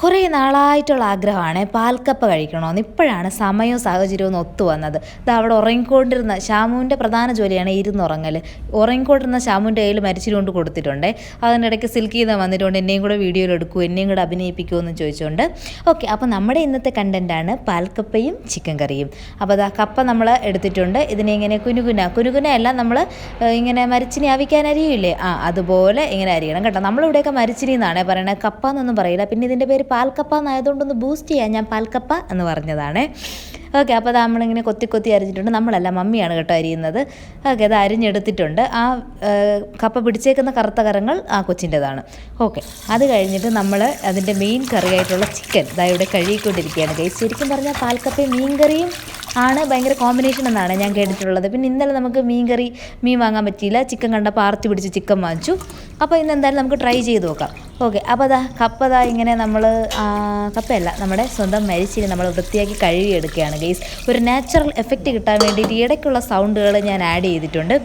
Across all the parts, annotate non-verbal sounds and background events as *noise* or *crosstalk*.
കുറേ നാളായിട്ടുള്ള ആഗ്രഹമാണ്. പാൽക്കപ്പ കഴിക്കണമെന്ന് ഇപ്പോഴാണ് സമയവും സാഹചര്യവും ഒത്തു വന്നത്. ഇത് അവിടെ ഉറങ്ങിക്കൊണ്ടിരുന്ന ശ്യാമുവിന്റെ പ്രധാന ജോലിയാണ് ഇരുന്നുറങ്ങൽ. ഉറങ്ങിക്കൊണ്ടിരുന്ന ശ്യാമുവിന്റെ കയ്യിൽ മരിച്ചിരി കൊടുത്തിട്ടുണ്ട്. അതിനിടയ്ക്ക് സിൽക്കി നിന്ന് വന്നിട്ടുണ്ട്. എന്നെയും കൂടെ വീഡിയോയിൽ എടുക്കൂ. എന്നെയും കൂടെ അഭിനയിപ്പിക്കുമോ എന്ന് ചോദിച്ചുകൊണ്ട്. ഓക്കെ അപ്പോൾ നമ്മുടെ ഇന്നത്തെ കണ്ടന്റാണ് പാൽക്കപ്പയും ചിക്കൻ കറിയും. അപ്പോൾ അതാ കപ്പ നമ്മൾ എടുത്തിട്ടുണ്ട്. ഇതിനെ ഇങ്ങനെ കുനുകുന. കുനുകുന അല്ല നമ്മൾ ഇങ്ങനെ മരിച്ചിനി അവിക്കാൻ അരിയില്ലേ ആ അതുപോലെ ഇങ്ങനെ അരിയണം കേട്ടോ. നമ്മളിവിടെയൊക്കെ മരിച്ചിനി എന്നാണ് പറയുന്നത്. കപ്പ എന്നൊന്നും പറയില്ല. പിന്നെ ഇതിന്റെ പേര് പാൽക്കപ്പ എന്നായതുകൊണ്ടൊന്ന് ബൂസ്റ്റ് ചെയ്യാൻ ഞാൻ പാൽക്കപ്പ എന്ന് പറഞ്ഞതാണ്. ഓക്കെ അപ്പോൾ നമ്മളിങ്ങനെ കൊത്തി കൊത്തി അരിഞ്ഞിട്ടുണ്ട്. നമ്മളല്ല മമ്മിയാണ് കേട്ടോ അരിയുന്നത്. ഓക്കെ അത് അരിഞ്ഞെടുത്തിട്ടുണ്ട്. ആ കപ്പ പിടിച്ചേക്കുന്ന കറുത്ത കരങ്ങൾ ആ കൊച്ചിന്റെതാണ്. ഓക്കെ അത് കഴിഞ്ഞിട്ട് നമ്മൾ അതിന്റെ മെയിൻ കറിയായിട്ടുള്ള ചിക്കൻ ഇതാ ഇവിടെ കഴുകിക്കൊണ്ടിരിക്കുകയാണ്. കൈ ശരിക്കും പറഞ്ഞാൽ പാൽക്കപ്പയും മീൻ കറിയും ആണ് ഭയങ്കര കോമ്പിനേഷൻ എന്നാണ് ഞാൻ കേട്ടിട്ടുള്ളത്. പിന്നെ ഇന്നലെ നമുക്ക് മീൻ കറി മീൻ വാങ്ങാൻ പറ്റിയില്ല. ചിക്കൻ കണ്ട പാർത്തി പിടിച്ച് ചിക്കൻ വാങ്ങിച്ചു. അപ്പോൾ ഇന്ന് എന്തായാലും നമുക്ക് ട്രൈ ചെയ്ത് നോക്കാം. ഓക്കെ അപ്പോൾ അതാ കപ്പ ഇങ്ങനെ നമ്മൾ കപ്പയല്ല നമ്മുടെ സ്വന്തം മരിച്ചിന് നമ്മൾ വൃത്തിയാക്കി കഴുകിയെടുക്കുകയാണ് ഗെയ്സ് ഒരു നാച്ചുറൽ എഫക്റ്റ് കിട്ടാൻ വേണ്ടിയിട്ട് ഇടയ്ക്കുള്ള സൗണ്ടുകൾ ഞാൻ ആഡ് ചെയ്തിട്ടുണ്ട്.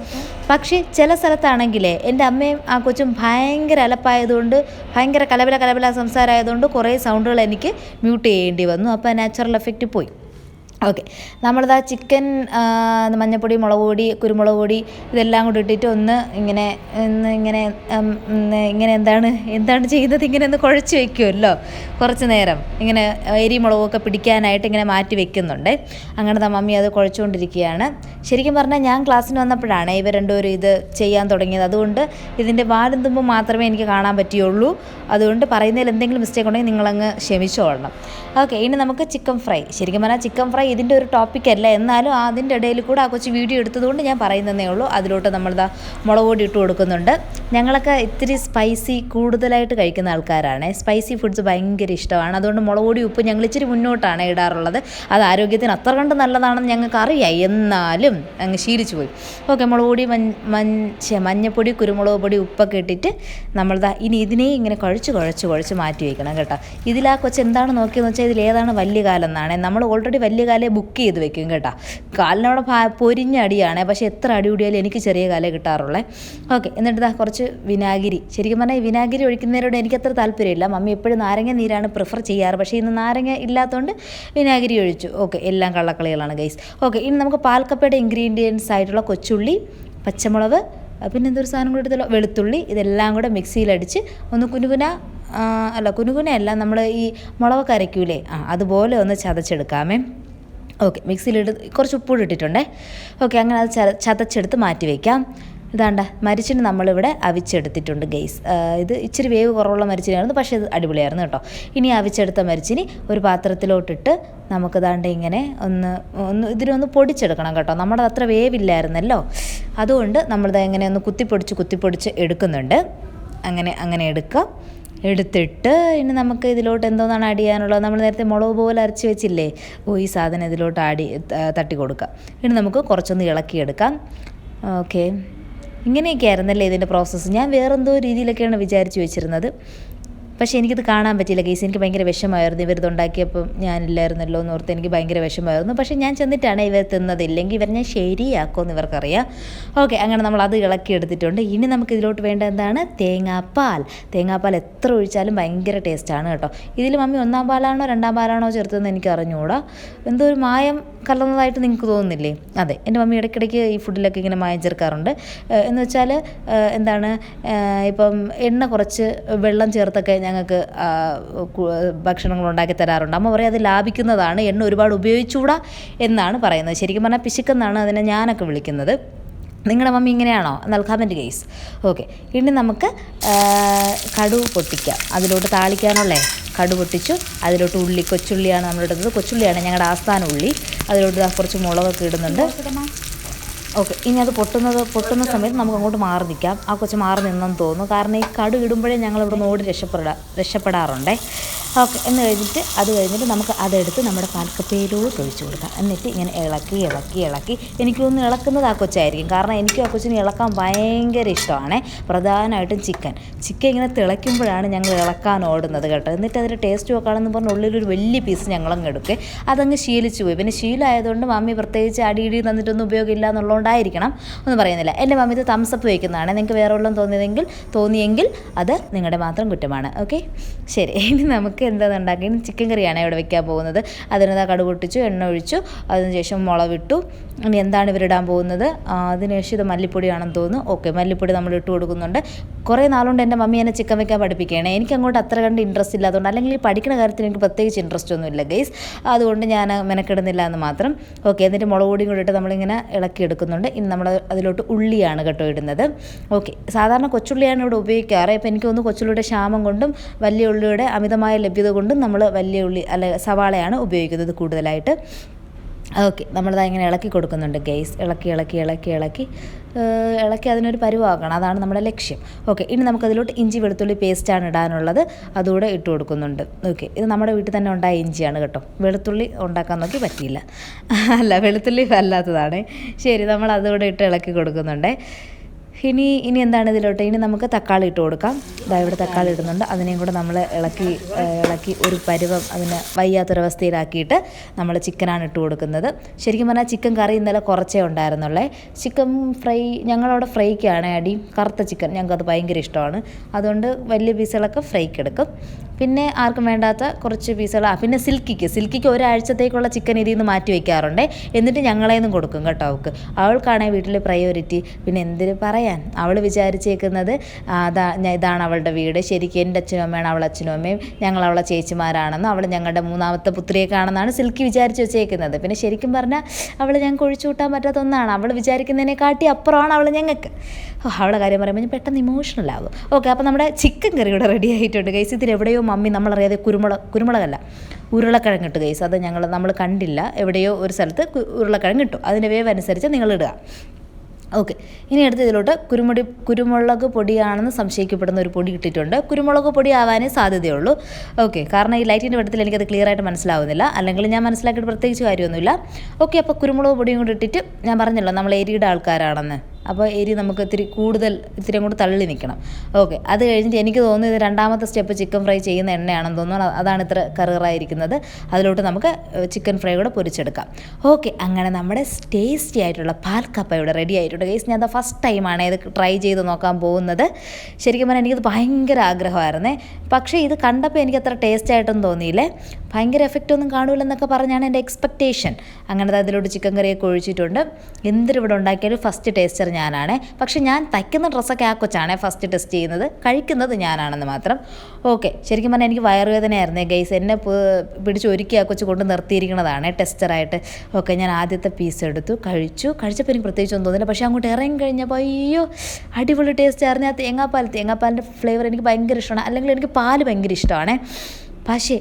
പക്ഷേ ചില സ്ഥലത്താണെങ്കിൽ എന്റെ അമ്മയും ആ കൊച്ചും ഭയങ്കര അലപ്പായതുകൊണ്ട് ഭയങ്കര കലബല കലബല സംസാരമായതുകൊണ്ട് കുറേ സൗണ്ടുകൾ എനിക്ക് മ്യൂട്ട് ചെയ്യേണ്ടി വന്നു. അപ്പോൾ നാച്ചുറൽ എഫക്റ്റ് പോയി. ഓക്കെ. നമ്മളിതാ ചിക്കൻ മഞ്ഞൾപ്പൊടി മുളക് പൊടി കുരുമുളക് പൊടി ഇതെല്ലാം കൂടി ഇട്ടിട്ട് ഒന്ന് ഇങ്ങനെ ഒന്ന് ഇങ്ങനെ ഇങ്ങനെ എന്താണ് എന്താണ് ചെയ്യുന്നത് ഇങ്ങനെ ഒന്ന് കുഴച്ച് വെക്കുമല്ലോ കുറച്ച് നേരം. ഇങ്ങനെ എരി മുളകൊക്കെ പിടിക്കാനായിട്ട് ഇങ്ങനെ മാറ്റി വെക്കുന്നുണ്ട്. അങ്ങനെ ദാ മമ്മി അത് കുഴച്ചുകൊണ്ടിരിക്കുകയാണ്. ശരിക്കും പറഞ്ഞാൽ ഞാൻ ക്ലാസ്സിന് വന്നപ്പോഴാണ് ഇവർ രണ്ടുപേരും ഇത് ചെയ്യാൻ തുടങ്ങിയത്. അതുകൊണ്ട് ഇതിന്റെ വാലും തുമ്പും മാത്രമേ എനിക്ക് കാണാൻ പറ്റിയുള്ളൂ. അതുകൊണ്ട് പറയുന്നതിൽ എന്തെങ്കിലും മിസ്റ്റേക്ക് ഉണ്ടെങ്കിൽ നിങ്ങളങ്ങ് ക്ഷമിച്ചോളണം. ഓക്കെ ഇനി നമുക്ക് ചിക്കൻ ഫ്രൈ. ശരിക്കും പറഞ്ഞാൽ ചിക്കൻ ഫ്രൈ ഇതിന്റെ ഒരു ടോപ്പിക് അല്ല. എന്നാലും അതിന്റെ ഇടയിൽ കൂടെ ആ കൊച്ചു വീഡിയോ എടുത്തതുകൊണ്ട് ഞാൻ പറയുന്നതേ ഉള്ളൂ. അതിലോട്ട് നമ്മളിതാ മുളക് പൊടി ഇട്ട് കൊടുക്കുന്നുണ്ട്. ഞങ്ങളൊക്കെ ഇത്തിരി സ്പൈസി കൂടുതലായിട്ട് കഴിക്കുന്ന ആൾക്കാരാണ്. സ്പൈസി ഫുഡ്സ് ഭയങ്കര ഇഷ്ടമാണ്. അതുകൊണ്ട് മുളക് പൊടി ഉപ്പ് ഞങ്ങൾ ഇച്ചിരി മുന്നോട്ടാണ് ഇടാറുള്ളത്. അത് ആരോഗ്യത്തിന് അത്ര കണ്ട് നല്ലതാണെന്ന് ഞങ്ങൾക്ക് അറിയാം. എന്നാലും അങ്ങ് ശീലിച്ചു പോയി. ഓക്കെ മുളക് പൊടി മഞ്ഞ മഞ്ഞ മഞ്ഞപ്പൊടി കുരുമുളക് പൊടി ഉപ്പൊക്കെ ഇട്ടിട്ട് നമ്മളിതാ ഇനി ഇതിനെ ഇങ്ങനെ കുഴച്ച് കുഴച്ച് കുഴച്ച് മാറ്റി വയ്ക്കണം കേട്ടോ. ഇതിലാ ആ കൊച്ച് എന്താണ് നോക്കിയെന്ന് വെച്ചാൽ ഇതിലേതാണ് വലിയ കാലം എന്നാണ്. നമ്മൾ ഓൾറെഡി വലിയ കാലേ ബുക്ക് ചെയ്ത് വെക്കും കേട്ടോ. കാലിനവിടെ പൊരിഞ്ഞ അടിയാണ്. പക്ഷേ എത്ര അടി കൂടിയാലും എനിക്ക് ചെറിയ കാലേ കിട്ടാറുള്ളേ. ഓക്കെ എന്നിട്ട് ഇതാ കുറച്ച് വിനാഗിരി. ശരിക്കും പറഞ്ഞാൽ ഈ വിനാഗിരി ഒഴിക്കുന്നതിനോട് എനിക്ക് അത്ര താല്പര്യമില്ല. മമ്മി എപ്പോഴും നാരങ്ങ നീരാണ് പ്രിഫർ ചെയ്യാറ്. പക്ഷേ ഇന്ന് നാരങ്ങ ഇല്ലാത്തതുകൊണ്ട് വിനാഗിരി ഒഴിച്ചു. ഓക്കെ എല്ലാം കള്ളക്കളികളാണ് ഗൈസ് ഓക്കെ ഇനി നമുക്ക് പാൽക്കപ്പയുടെ ഇൻഗ്രീഡിയൻസ് ആയിട്ടുള്ള കൊച്ചുള്ളി പച്ചമുളക് പിന്നെ എന്തൊരു സാധനം കൂടി എടുത്തല്ലോ വെളുത്തുള്ളി ഇതെല്ലാം കൂടെ മിക്സിയിലടിച്ച് ഒന്ന് കുനുകുന അല്ല കുനുകുനയല്ല നമ്മൾ ഈ മുളക് കരയ്ക്കൂലേ ആ അതുപോലെ ഒന്ന് ചതച്ചെടുക്കാമേ. ഓക്കെ മിക്സിയിലിട്ട് കുറച്ച് ഉപ്പൂടി ഇട്ടിട്ടുണ്ടേ ഓക്കെ അങ്ങനെ അത് ചത ചതച്ചെടുത്ത് മാറ്റി വയ്ക്കാം ഇതാണ്ട മരിച്ചിന് നമ്മളിവിടെ അവിച്ചെടുത്തിട്ടുണ്ട് ഗെയ്സ് ഇത് ഇച്ചിരി വേവ് കുറവുള്ള മരിച്ചിനായിരുന്നു പക്ഷേ ഇത് അടിപൊളിയായിരുന്നു കേട്ടോ. ഇനി അവിച്ചെടുത്ത മരിച്ചിനി ഒരു പാത്രത്തിലോട്ടിട്ട് നമുക്ക് ദാണ്ട് ഇങ്ങനെ ഒന്ന് ഒന്ന് ഇതിനൊന്ന് പൊടിച്ചെടുക്കണം കേട്ടോ. നമ്മുടെ അത്ര വേവില്ലായിരുന്നല്ലോ. അതുകൊണ്ട് നമ്മളിത് ഇങ്ങനെ ഒന്ന് കുത്തിപ്പൊടിച്ച് കുത്തിപ്പൊടിച്ച് എടുക്കുന്നുണ്ട്. അങ്ങനെ അങ്ങനെ എടുക്കുക എടുത്തിട്ട് ഇനി നമുക്ക് ഇതിലോട്ട് എന്തോന്നാണ് ആഡ് ചെയ്യാനുള്ളത്? നമ്മൾ നേരത്തെ മുളക് പോലെ അരച്ച് വെച്ചില്ലേ? ഓ ഈ സാധനം ഇതിലോട്ട് ആഡ് തട്ടി കൊടുക്കാം. ഇനി നമുക്ക് കുറച്ചൊന്ന് ഇളക്കിയെടുക്കാം ഓക്കെ ഇങ്ങനെയൊക്കെ ആയിരുന്നല്ലേ ഇതിന്റെ പ്രോസസ്സ് ഞാൻ വേറെന്തോ രീതിയിലൊക്കെയാണ് വിചാരിച്ച് വെച്ചിരുന്നത്. പക്ഷേ എനിക്കിത് കാണാൻ പറ്റിയില്ല. കേസ് എനിക്ക് ഭയങ്കര വിഷമമായിരുന്നു. ഇവരിത് ഉണ്ടാക്കിയപ്പം ഞാനില്ലായിരുന്നല്ലോ എന്ന് ഓർത്ത് എനിക്ക് ഭയങ്കര വിഷമമായിരുന്നു. പക്ഷേ ഞാൻ ചെന്നിട്ടാണ് ഇവർ തിന്നത്. ഇല്ലെങ്കിൽ ഇവർ ഞാൻ ശരിയാക്കുമെന്ന് ഇവർക്കറിയാം. ഓക്കെ അങ്ങനെ നമ്മൾ അത് ഇളക്കി എടുത്തിട്ടുണ്ട്. ഇനി നമുക്ക് ഇതിലോട്ട് വേണ്ട എന്താണ്? തേങ്ങാപ്പാൽ. തേങ്ങാപ്പാൽ എത്ര ഒഴിച്ചാലും ഭയങ്കര ടേസ്റ്റാണ് കേട്ടോ. ഇതിൽ മമ്മി ഒന്നാം പാലാണോ രണ്ടാം പാലാണോ ചേർത്തതെന്ന് എനിക്ക് അറിഞ്ഞുകൂടാ എന്തോ ഒരു മായം കലർന്നതായിട്ട് നിങ്ങൾക്ക് തോന്നുന്നില്ലേ? അതെ എന്റെ മമ്മി ഇടയ്ക്കിടയ്ക്ക് ഈ ഫുഡിലൊക്കെ ഇങ്ങനെ മായം ചേർക്കാറുണ്ട് എന്ന് വെച്ചാൽ എന്താണ് ഇപ്പം എണ്ണ കുറച്ച് വെള്ളം ചേർത്തൊക്കെ ഞങ്ങൾക്ക് ഭക്ഷണങ്ങൾ ഉണ്ടാക്കി തരാറുണ്ട്. അമ്മ പറയും അത് ലാഭിക്കുന്നതാണ് എണ്ണ ഒരുപാട് ഉപയോഗിച്ചുകൂടാ എന്നാണ് പറയുന്നത്. ശരിക്കും പറഞ്ഞാൽ പിശുക്കെന്നാണ് അതിനെ ഞാനൊക്കെ വിളിക്കുന്നത്. നിങ്ങളുടെ മമ്മി ഇങ്ങനെയാണോ? എന്നാൽ ഗെയ്സ് ഓക്കെ ഇനി നമുക്ക് കടു പൊട്ടിക്കാം. അതിലോട്ട് താളിക്കാനുള്ളേ കടു പൊട്ടിച്ചു. അതിലോട്ട് ഉള്ളി കൊച്ചുള്ളിയാണ് നമ്മളിടുന്നത് കൊച്ചുള്ളിയാണ് ഞങ്ങളുടെ ആസ്ഥാന ഉള്ളി. അതിലോട്ട് കുറച്ച് മുളകൊക്കെ ഇടുന്നുണ്ട്. ഓക്കെ ഇനി അത് പൊട്ടുന്നത് പൊട്ടുന്ന സമയത്ത് നമുക്ക് അങ്ങോട്ട് മാറി നിൽക്കാം. ആ കൊച്ചു മാറി നിന്നെന്ന് തോന്നുന്നു. കാരണം ഈ കടു ഇടുമ്പോഴേ ഞങ്ങളിവിടെ നിന്ന് ഓടി രക്ഷപ്പെടാ രക്ഷപ്പെടാറുണ്ടേ. ഓക്കെ എന്ന് കഴിഞ്ഞിട്ട് അത് കഴിഞ്ഞിട്ട് നമുക്ക് അതെടുത്ത് നമ്മുടെ പാൽക്കപ്പയിലോട്ട് ഒഴിച്ച് കൊടുക്കാം. എന്നിട്ട് ഇങ്ങനെ ഇളക്കി ഇളക്കി ഇളക്കി. എനിക്ക് തോന്നുന്നു ഇളക്കുന്നത് ആ കൊച്ചായിരിക്കും. കാരണം എനിക്ക് ആ കൊച്ചിന് ഇളക്കാൻ ഭയങ്കര ഇഷ്ടമാണ്. പ്രധാനമായിട്ടും ചിക്കൻ. ചിക്കൻ ഇങ്ങനെ തിളയ്ക്കുമ്പോഴാണ് ഞങ്ങൾ ഇളക്കാൻ ഓടുന്നത് കേട്ടോ. എന്നിട്ട് അതിന്റെ ടേസ്റ്റ് നോക്കാണെന്ന് പറഞ്ഞ ഉള്ളിലൊരു വലിയ പീസ് ഞങ്ങളങ്ങ് എടുക്കുക അതങ്ങ് ശീലിച്ചു പോയി. പിന്നെ ശീലമായതുകൊണ്ട് മമ്മി പ്രത്യേകിച്ച് അടിയിടി തന്നിട്ടൊന്നും ഉപയോഗമില്ല എന്നുള്ളതുകൊണ്ടായിരിക്കണം. ഒന്നും പറയുന്നില്ല. എന്റെ മമ്മി ഇത് തംസപ്പ് വയ്ക്കുന്നതാണ് നിങ്ങൾക്ക് വേറെ വല്ലതും തോന്നിയതെങ്കിൽ തോന്നിയെങ്കിൽ അത് നിങ്ങളുടെ മാത്രം കുറ്റമാണ്. ഓക്കെ ശരി. ഇനി നമുക്ക് നമുക്ക് എന്താണ് ഉണ്ടാക്കി ചിക്കൻ കറിയാണ് ഇവിടെ വെക്കാൻ പോകുന്നത്. അതിനകത്ത് കടുക് പൊട്ടിച്ചു എണ്ണ ഒഴിച്ചു അതിനുശേഷം മുളവിട്ടു ഇനി എന്താണ് ഇവരിടാൻ പോകുന്നത്? അതിനുശേഷം ഇത് മല്ലിപ്പൊടിയാണെന്ന് തോന്നുന്നു. ഓക്കെ മല്ലിപ്പൊടി നമ്മൾ ഇട്ട് കൊടുക്കുന്നുണ്ട്. കുറേ നാളുകൊണ്ട് എന്റെ മമ്മി എന്നെ ചിക്കൻ വെക്കാൻ പഠിപ്പിക്കുകയാണ്. എനിക്ക് അങ്ങോട്ട് അത്ര കണ്ട് ഇൻട്രസ്റ്റ് ഇല്ല. അതുകൊണ്ട് അല്ലെങ്കിൽ പഠിക്കുന്ന കാര്യത്തിൽ എനിക്ക് പ്രത്യേകിച്ച് ഇൻട്രസ്റ്റ് ഒന്നും ഇല്ല ഗൈസ് അതുകൊണ്ട് ഞാൻ മെനക്കെടുന്നില്ല എന്ന് മാത്രം. ഓക്കെ എന്നിട്ട് മുളക് പൊടിയും കൂടി ഇട്ട് നമ്മളിങ്ങനെ ഇളക്കി എടുക്കുന്നുണ്ട്. ഇനി നമ്മൾ അതിലോട്ട് ഉള്ളിയാണ് കേട്ടോ ഇടുന്നത്. ഓക്കെ സാധാരണ കൊച്ചുള്ളിയാണ് ഇവിടെ ഉപയോഗിക്കാറ്. ഇപ്പം എനിക്ക് തോന്നുന്നു കൊച്ചുള്ളിയുടെ ക്ഷാമം കൊണ്ടും വലിയ ഉള്ളിയുടെ അമിതമായ ലഭ്യത കൊണ്ടും നമ്മൾ വലിയ ഉള്ളി അല്ലെ സവാളയാണ് ഉപയോഗിക്കുന്നത് കൂടുതലായിട്ട്. ഓക്കെ നമ്മളിത് ഇങ്ങനെ ഇളക്കി കൊടുക്കുന്നുണ്ട് ഗെയ്സ് ഇളക്കി ഇളക്കി ഇളക്കി ഇളക്കി. ഇളക്കി അതിനൊരു പരുവാക്കണം. അതാണ് നമ്മുടെ ലക്ഷ്യം. ഓക്കെ ഇനി നമുക്കതിലോട്ട് ഇഞ്ചി വെളുത്തുള്ളി പേസ്റ്റാണ് ഇടാനുള്ളത്. അതുകൂടെ ഇട്ട് കൊടുക്കുന്നുണ്ട്. ഓക്കെ ഇത് നമ്മുടെ വീട്ടിൽ തന്നെ ഉണ്ടായ ഇഞ്ചിയാണ് കേട്ടോ. വെളുത്തുള്ളി ഉണ്ടാക്കാൻ നോക്കി പറ്റിയില്ല. *laughs* അല്ല വെളുത്തുള്ളി അല്ലാത്തതാണ്. ശരി നമ്മൾ അതുകൂടെ ഇട്ട് ഇളക്കി കൊടുക്കുന്നുണ്ട്. ഇനി ഇനി എന്താണ് ഇതിലോട്ട്? ഇനി നമുക്ക് തക്കാളി ഇട്ട് കൊടുക്കാം. ഇതാ ഇവിടെ തക്കാളി ഇടുന്നുണ്ട്. അതിനെയും കൂടെ നമ്മൾ ഇളക്കി ഇളക്കി ഒരു പരുവം അതിനെ വയ്യാത്തൊരവസ്ഥയിലാക്കിയിട്ട് നമ്മൾ ചിക്കനാണ് ഇട്ട് കൊടുക്കുന്നത്. ശരിക്കും പറഞ്ഞാൽ ചിക്കൻ കറി ഇന്നലെ കുറച്ചേ ഉണ്ടായിരുന്നുള്ളേ. ചിക്കൻ ഫ്രൈ ഞങ്ങളവിടെ ഫ്രൈക്കാണ് അടി. കറുത്ത ചിക്കൻ ഞങ്ങൾക്കത് ഭയങ്കര ഇഷ്ടമാണ്. അതുകൊണ്ട് വലിയ പീസുകളൊക്കെ ഫ്രൈക്ക് എടുക്കും പിന്നെ ആർക്കും വേണ്ടാത്ത കുറച്ച് പീസുകൾ ആ പിന്നെ സിൽക്കിക്ക്. സിൽക്കിക്ക് ഒരാഴ്ചത്തേക്കുള്ള ചിക്കൻ ഇതിൽ നിന്ന് മാറ്റി വയ്ക്കാറുണ്ട് എന്നിട്ട് ഞങ്ങളെ നിന്നും കൊടുക്കും കേട്ടോ അവൾക്ക് അവൾക്കാണെങ്കിൽ വീട്ടിൽ പ്രയോറിറ്റി പിന്നെ എന്തിന് പറയാൻ? അവൾ വിചാരിച്ചേക്കുന്നത് അതാ ഇതാണ് അവളുടെ വീട്. ശരിക്കും എന്റെ അച്ഛനും അമ്മയാണ് അവളെ അച്ഛനും അമ്മയും. ഞങ്ങൾ അവളെ ചേച്ചിമാരാണെന്നും അവൾ ഞങ്ങളുടെ മൂന്നാമത്തെ പുത്രിയൊക്കെയാണെന്നാണ് സിൽക്കി വിചാരിച്ച് വെച്ചേക്കുന്നത്. പിന്നെ ശരിക്കും പറഞ്ഞാൽ അവൾ ഞങ്ങൾക്ക് ഒഴിച്ചു കൂട്ടാൻ പറ്റാത്ത ഒന്നാണ്. അവൾ വിചാരിക്കുന്നതിനെക്കാട്ടി അപ്പുറമാണ് അവൾ ഞങ്ങൾക്ക്. അവളെ കാര്യം പറയുമ്പോൾ പെട്ടെന്ന് ഇമോഷണൽ ആകും. ഓക്കെ അപ്പോൾ നമ്മുടെ ചിക്കൻ കറി ഇവിടെ റെഡി ആയിട്ടുണ്ട് ഗൈസ് ഇതിലെവിടെയോ മമ്മി നമ്മളറിയാതെ കുരുമുളക് കുരുമുളകല്ല ഉരുളക്കിഴങ്ങ് ഇട്ട് ഗൈസ് അത് ഞങ്ങൾ നമ്മൾ കണ്ടില്ല. എവിടെയോ ഒരു സ്ഥലത്ത് ഉരുളക്കിഴങ്ങ് ഇട്ടു. അതിന്റെ വേവ് അനുസരിച്ച് നിങ്ങൾ ഇടുക. ഓക്കെ ഇനി അടുത്ത് ഇതിലോട്ട് കുരുമുടി കുരുമുളക് പൊടിയാണെന്ന് സംശയിക്കപ്പെടുന്ന ഒരു പൊടി ഇട്ടിട്ടുണ്ട്. കുരുമുളക് പൊടി ആവാനേ സാധ്യതയുള്ളൂ. ഓക്കെ കാരണം ഈ ലൈറ്റിന്റെ വെട്ടത്തിൽ എനിക്കത് ക്ലിയർ ആയിട്ട് മനസ്സിലാവുന്നില്ല. അല്ലെങ്കിൽ ഞാൻ മനസ്സിലാക്കിയിട്ട് പ്രത്യേകിച്ച് കാര്യമൊന്നുമില്ല. ഓക്കെ അപ്പോൾ കുരുമുളക് പൊടിയും കൂടി ഇട്ടിട്ട് ഞാൻ പറഞ്ഞല്ലോ നമ്മൾ എരിയുടെ ആൾക്കാരാണെന്ന്. അപ്പോൾ എരി നമുക്ക് ഇത്തിരി കൂടുതൽ ഇത്തിരി അങ്ങോട്ട് തള്ളി നിൽക്കണം. ഓക്കെ അത് കഴിഞ്ഞിട്ട് എനിക്ക് തോന്നുന്നു ഇത് രണ്ടാമത്തെ സ്റ്റെപ്പ് ചിക്കൻ ഫ്രൈ ചെയ്യുന്ന എണ്ണയാണെന്ന് തോന്നുന്നു. അതാണ് ഇത്ര കറുകറായിരിക്കുന്നത് അതിലോട്ട് നമുക്ക് ചിക്കൻ ഫ്രൈ കൂടെ പൊരിച്ചെടുക്കാം. ഓക്കെ അങ്ങനെ നമ്മുടെ ടേസ്റ്റി ആയിട്ടുള്ള പാൽ കപ്പ ഇവിടെ റെഡി ആയിട്ടുണ്ട്. ഗൈസ് ഞാൻ അത് ഫസ്റ്റ് ടൈമാണ് ഇത് ട്രൈ ചെയ്ത് നോക്കാൻ പോകുന്നത്. ശരിക്കും പറഞ്ഞാൽ എനിക്കത് ഭയങ്കര ആഗ്രഹമായിരുന്നേ. പക്ഷേ ഇത് കണ്ടപ്പോൾ എനിക്ക് അത്ര ടേസ്റ്റ് ആയിട്ടൊന്നും തോന്നിയില്ലേ. ഭയങ്കര എഫക്റ്റ് ഒന്നും കാണൂലെന്നൊക്കെ പറഞ്ഞാണ് എന്റെ എക്സ്പെക്റ്റേഷൻ അങ്ങനെ അതിലോട്ട് ചിക്കൻ കറിയൊക്കെ ഒഴിച്ചിട്ടുണ്ട്. എന്തിരിവിടെ ഉണ്ടാക്കിയാലും ഫസ്റ്റ് ടേസ്റ്റർ ഞാനാണ്. പക്ഷെ ഞാൻ തയ്ക്കുന്ന ഡ്രസ്സൊക്കെ ആ കൊച്ചാണ് ഫസ്റ്റ് ടെസ്റ്റ് ചെയ്യുന്നത്. കഴിക്കുന്നത് ഞാനാണെന്ന് മാത്രം. ഓക്കെ ശരിക്കും പറഞ്ഞാൽ എനിക്ക് വയറുവേദനയായിരുന്നേ ഗൈസ് എന്നെ പിടിച്ച് ഒരുക്കി ആ കൊച്ച് കൊണ്ട് നിർത്തിയിരിക്കുന്നതാണ് ടെസ്റ്ററായിട്ട് ഓക്കെ ഞാൻ ആദ്യത്തെ പീസ് എടുത്തു. കഴിച്ചു. കഴിച്ചപ്പോൾ എനിക്ക് പ്രത്യേകിച്ച് ഒന്നും തോന്നില്ല പക്ഷേ അങ്ങോട്ട് ഇറങ്ങി കഴിഞ്ഞപ്പോൾ അയ്യോ അടിപൊളി ടേസ്റ്റ് ആയിരുന്നു ആ തേങ്ങാപ്പാൽ തേങ്ങാപ്പാലിന്റെ ഫ്ലേവർ എനിക്ക് ഭയങ്കര ഇഷ്ടമാണ്. അല്ലെങ്കിൽ എനിക്ക് പാൽ ഭയങ്കര ഇഷ്ടമാണ്. പക്ഷേ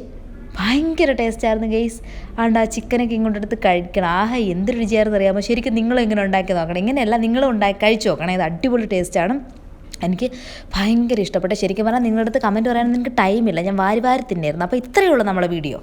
ഭയങ്കര ടേസ്റ്റ് ആയിരുന്നു ഗെയ്സ് ആണ്ട് ആ ചിക്കനൊക്കെ ഇങ്ങോട്ട് എടുത്ത് കഴിക്കണം. ആഹാ എന്ത് രുചിയായിരുന്നു അറിയാമോ? ശരിക്കും നിങ്ങളും ഇങ്ങനെ ഉണ്ടാക്കി നോക്കണം? ഇങ്ങനെയല്ല നിങ്ങളും ഉണ്ടാക്കി കഴിച്ചു നോക്കണം. ഇത് അടിപൊളി ടേസ്റ്റാണ് എനിക്ക് ഭയങ്കര ഇഷ്ടപ്പെട്ടു. ശരിക്കും പറഞ്ഞാൽ നിങ്ങളുടെ അടുത്ത് കമന്റ് പറയാനൊന്നും എനിക്ക് ടൈമില്ല ഞാൻ വാരി വാരി തിന്നായിരുന്നു. അപ്പോൾ ഇത്രയേ ഉള്ളൂ നമ്മളെ വീഡിയോ